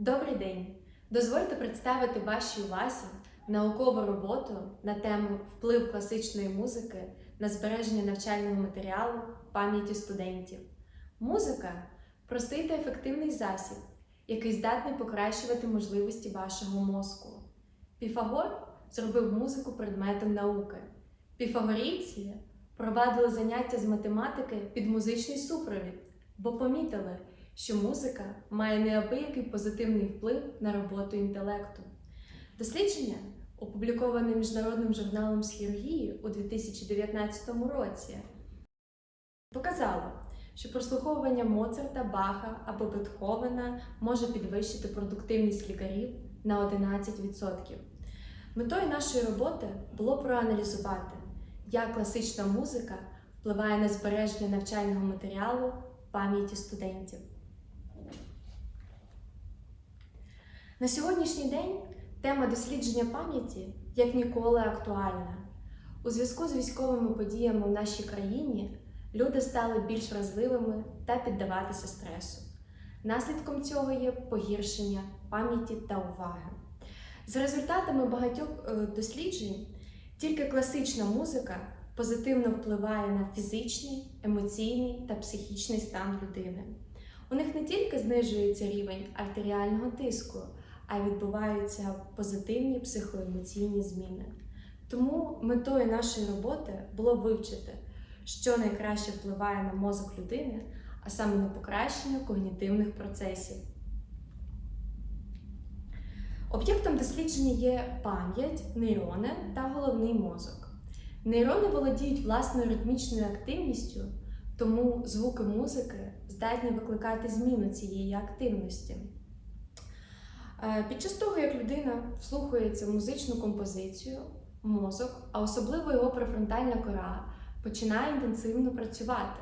Добрий день! Дозвольте представити вашій увазі наукову роботу на тему вплив класичної музики на збереження навчального матеріалу пам'яті студентів. Музика простий та ефективний засіб, який здатний покращувати можливості вашого мозку. Піфагор зробив музику предметом науки. Піфагорійці провадили заняття з математики під музичний супровід, бо помітили, що музика має неабиякий позитивний вплив на роботу інтелекту. Дослідження, опубліковане міжнародним журналом з хірургії у 2019 році, показало, що прослуховування Моцарта, Баха або Бетховена може підвищити продуктивність лікарів на 11%. Метою нашої роботи було проаналізувати, як класична музика впливає на збереження навчального матеріалу в пам'яті студентів. На сьогоднішній день тема дослідження пам'яті як ніколи актуальна. У зв'язку з військовими подіями в нашій країні люди стали більш вразливими та піддаватися стресу. Наслідком цього є погіршення пам'яті та уваги. За результатами багатьох е, досліджень, тільки класична музика позитивно впливає на фізичний, емоційний та психічний стан людини. У них не тільки знижується рівень артеріального тиску, а відбуваються позитивні психоемоційні зміни. Тому метою нашої роботи було вивчити, що найкраще впливає на мозок людини, а саме на покращення когнітивних процесів. Об'єктом дослідження є пам'ять, нейрони та головний мозок. Нейрони володіють власною ритмічною активністю, тому звуки музики здатні викликати зміну цієї активності. Е, Під час того, як людина вслухається в музичну композицію, мозок, а особливо його префронтальна кора, починає інтенсивно працювати.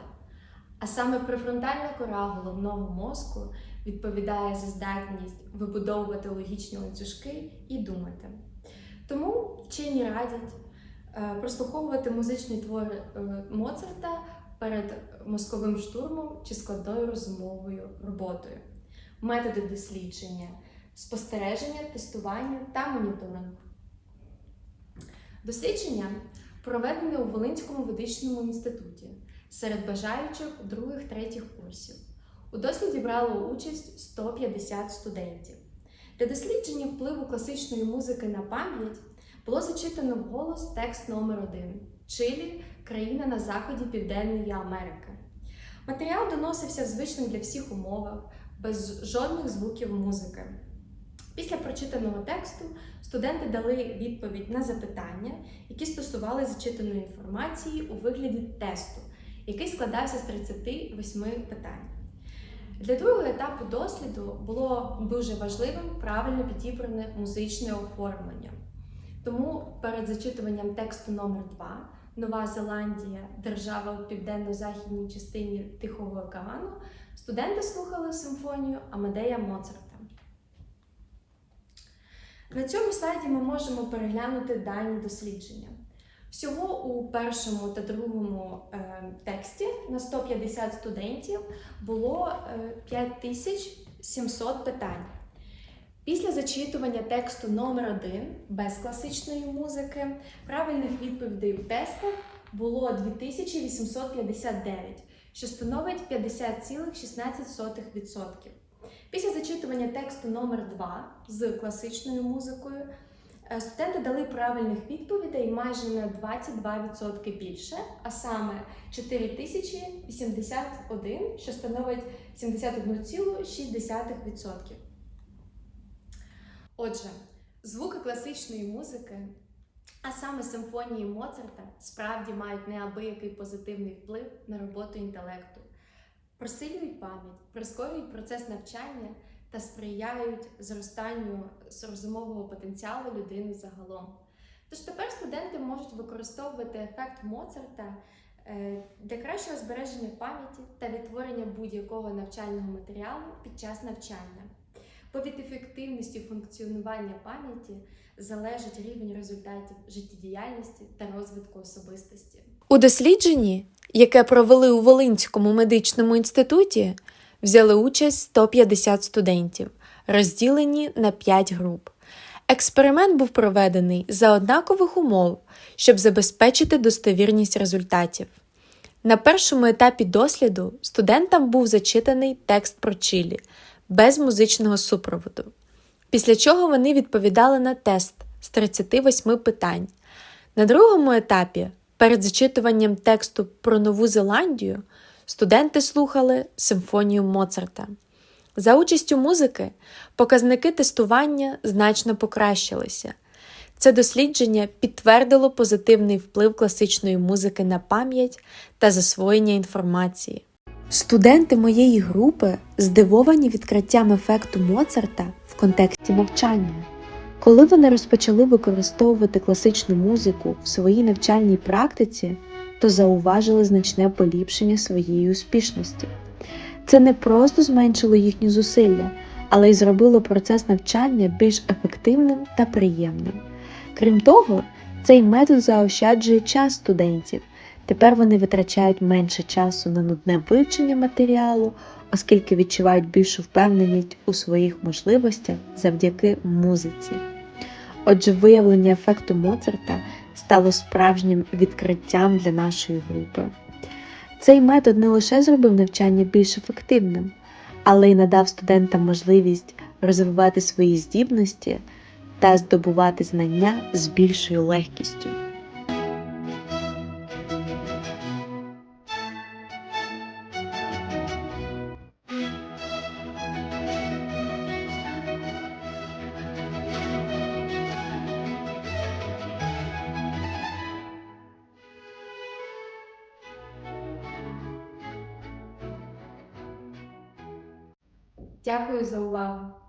А саме префронтальна кора головного мозку відповідає за здатність вибудовувати логічні ланцюжки і думати. Тому вчені радять е, прослуховувати музичні твори е, Моцарта перед мозковим штурмом чи складною розумовою роботою. Методи дослідження, спостереження, тестування та моніторинг. Дослідження проведене у Волинському ведичному інституті серед бажаючих других-третіх курсів. У досліді брало участь 150 студентів. Для дослідження впливу класичної музики на пам'ять було зачитано вголос текст номер 1 Чилі країна на заході Південної Америки. Матеріал доносився в звичних для всіх умовах, без жодних звуків музики. Після прочитаного тексту студенти дали відповідь на запитання, які стосували зачитаної інформації у вигляді тесту, який складався з 38 питань. Для другого етапу досліду було дуже важливим правильно підібране музичне оформлення. Тому перед зачитуванням тексту номер 2 Нова Зеландія, держава у південно-західній частині Тихого океану, студенти слухали симфонію Амадея Моцарта. На цьому слайді ми можемо переглянути дані дослідження. Всього у першому та другому е, тексті на 150 студентів було е, 5700 питань. Після зачитування тексту номер 1 без класичної музики правильних відповідей у тестах було 2859, що становить 50,16%. Після зачитування тексту номер 2 з класичною музикою е, студенти дали правильних відповідей майже на 22% більше, а саме 4081, що становить 71,6%. Отже, звуки класичної музики, а саме симфонії Моцарта, справді мають неабиякий позитивний вплив на роботу інтелекту, просилюють пам'ять, прискорюють процес навчання та сприяють зростанню розумового потенціалу людини загалом. Тож тепер студенти можуть використовувати ефект Моцарта е, для кращого збереження пам'яті та відтворення будь-якого навчального матеріалу під час навчання. Бо від ефективності функціонування пам'яті залежить рівень результатів життєдіяльності та розвитку особистості. У дослідженні, яке провели у Волинському медичному інституті, взяли участь 150 студентів. розділені на 5 груп. Експеримент був проведений за однакових умов, щоб забезпечити достовірність результатів. На першому етапі досліду студентам був зачитаний текст про Чилі без музичного супроводу, після чого вони відповідали на тест з 38 питань. На другому етапі, перед зачитуванням тексту про Нову Зеландію, студенти слухали симфонію Моцарта. За участю музики показники тестування значно покращилися. Це дослідження підтвердило позитивний вплив класичної музики на пам'ять та засвоєння інформації. Студенти моєї групи здивовані відкриттям ефекту Моцарта в контексті навчання. Коли вони розпочали використовувати класичну музику в своїй навчальній практиці, то зауважили значне поліпшення своєї успішності. Це не просто зменшило їхні зусилля, але й зробило процес навчання більш ефективним та приємним. Крім того, цей метод заощаджує час студентів. Тепер вони витрачають менше часу на нудне вивчення матеріалу, оскільки відчувають більшу впевненість у своїх можливостях завдяки музиці. Отже, виявлення ефекту Моцарта стало справжнім відкриттям для нашої групи. Цей метод не лише зробив навчання більш ефективним, але й надав студентам можливість розвивати свої здібності та здобувати знання з більшою легкістю. Дякую за увагу!